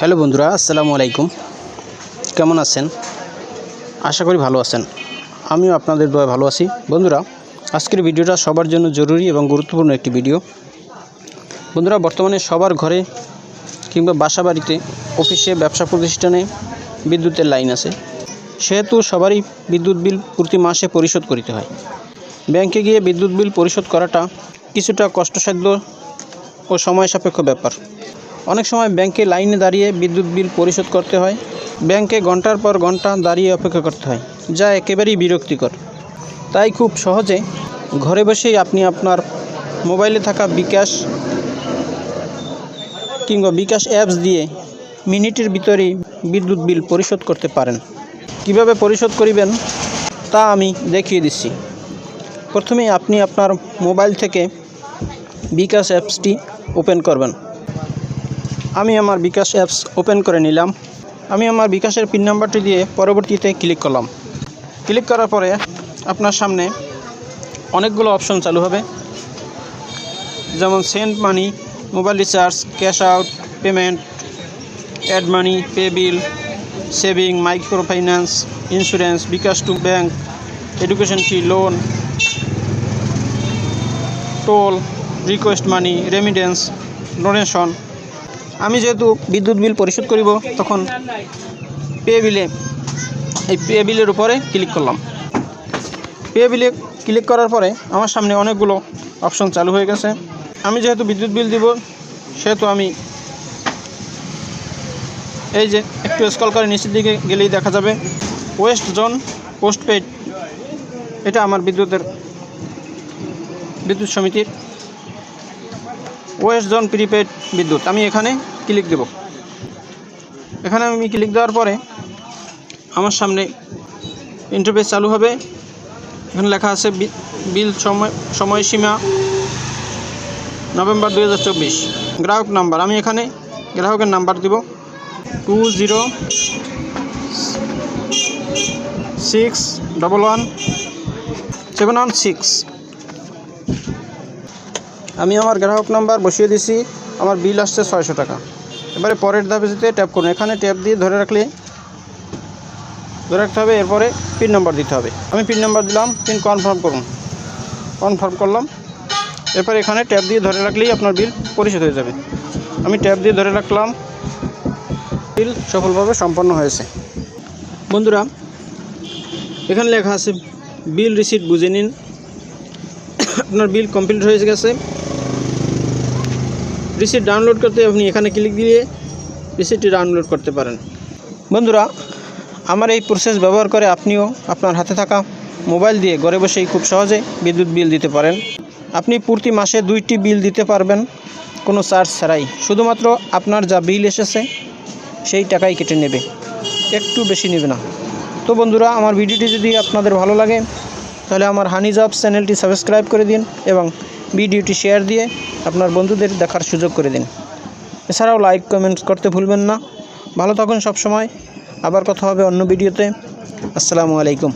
Hello বন্ধুরা, আসসালামু আলাইকুম। কেমন আছেন? আশা করি ভালো আছেন। আমিও আপনাদের দয়া ভালো আছি। বন্ধুরা, আজকের ভিডিওটা সবার জন্য জরুরি এবং গুরুত্বপূর্ণ একটি ভিডিও। বন্ধুরা, বর্তমানে সবার ঘরে কিংবা বাসা বাড়িতে অফিসে, ব্যবসা প্রতিষ্ঠানে বিদ্যুতের লাইন আছে। সেহেতু সবারই বিদ্যুৎ বিল প্রতি মাসে পরিশোধ করিতে হয়। ব্যাংকে গিয়ে বিদ্যুৎ বিল পরিশোধ করাটা কিছুটা কষ্টসাধ্য ও সময় সাপেক্ষ ব্যাপার। অনেক সময় ব্যাংকে লাইনে দাঁড়িয়ে বিদ্যুৎ বিল পরিশোধ করতে হয়। ব্যাংকে ঘণ্টার পর ঘণ্টা দাঁড়িয়ে অপেক্ষা করতে হয়, যা একেবারেই বিরক্তিকর। তাই খুব সহজে ঘরে বসেই আপনি আপনার মোবাইলে থাকা বিকাশ কিংবা বিকাশ অ্যাপস দিয়ে মিনিটের ভিতরেই বিদ্যুৎ বিল পরিশোধ করতে পারেন। কীভাবে পরিশোধ করিবেন তা আমি দেখিয়ে দিচ্ছি। প্রথমেই আপনি আপনার মোবাইল থেকে বিকাশ অ্যাপসটি ওপেন করবেন। আমি আমার বিকাশ অ্যাপস ওপেন করে নিলাম। আমি আমার বিকাশের পিন নাম্বারটি দিয়ে পরবর্তীতে ক্লিক করলাম। ক্লিক করার পরে আপনার সামনে অনেকগুলো অপশন চালু হবে। যেমন send money, mobile recharge, cash out, payment, add money, pay bill, saving micro finance insurance, bKash to bank, education fee, loan, toll, request money, remittance, donation আমি যেহেতু বিদ্যুৎ বিল পরিশোধ করিব, তখন পে বিলে, এই পে বিলের উপরে ক্লিক করলাম। পে বিলে ক্লিক করার পরে আমার সামনে অনেকগুলো অপশন চালু হয়ে গেছে। আমি যেহেতু বিদ্যুৎ বিল দিব, সেহেতু আমি এই যে একটু স্কল করে নিচের দিকে গেলেই দেখা যাবে ওয়েস্ট জোন পোস্টপেড এটা আমার বিদ্যুতের বিদ্যুৎ সমিতির ওয়েস্ট জোন প্রিপেড বিদ্যুৎ। আমি এখানে ক্লিক দেব। এখানে আমি ক্লিক দেওয়ার পরে আমার সামনে ইন্টারফেস চালু হবে। এখানে লেখা আছে বিল সময়, সময়সীমা নভেম্বর দু হাজার চব্বিশ। গ্রাহক নাম্বার, আমি এখানে গ্রাহকের নাম্বার দিব। Two zero six double one seven one six আমি আমার গ্রাহক নাম্বার বসিয়ে দিছি। আমার বিল আসছে ছয়শো টাকা। এবারে পরের ধাপে যেতে ট্যাপ করুন, এখানে ট্যাপ দিয়ে ধরে রাখলে, ধরে রাখতে হবে, এরপরে পিন নাম্বার দিতে হবে। আমি পিন নাম্বার দিলাম পিন কনফার্ম করুন। কনফার্ম করলাম, এরপর এখানে ট্যাপ দিয়ে ধরে রাখলেই আপনার বিল পরিশোধ হয়ে যাবে। আমি ট্যাপ দিয়ে ধরে রাখলাম বিল সফলভাবে সম্পন্ন হয়েছে। বন্ধুরা, এখানে লেখা আছে বিল রিসিট বুঝে নিন। আপনার বিল কমপ্লিট হয়ে গেছে। রিসিট ডাউনলোড করতে আপনি এখানে ক্লিক দিয়ে রিসিটটি ডাউনলোড করতে পারেন। বন্ধুরা, আমার এই প্রসেস ব্যবহার করে আপনিও আপনার হাতে থাকা মোবাইল দিয়ে ঘরে বসেই খুব সহজে বিদ্যুৎ বিল দিতে পারেন। আপনি প্রতি মাসে দুইটি বিল দিতে পারবেন, কোনো চার্জ ছাড়াই। শুধুমাত্র আপনার যা বিল এসেছে, সেই টাকাই কেটে নেবে। একটু বেশি নেবে না। তো বন্ধুরা, আমার ভিডিওটি যদি আপনাদের ভালো লাগে, তাহলে আমার হানি জব চ্যানেলটি সাবস্ক্রাইব করে দিন এবং ভিডিওটি শেয়ার দিয়ে আপনার বন্ধুদের দেখার সুযোগ করে দিন। এছাড়াও লাইক কমেন্টস করতে ভুলবেন না। ভালো থাকুন সবসময়। আবার কথা হবে অন্য ভিডিওতে। আসসালামু আলাইকুম।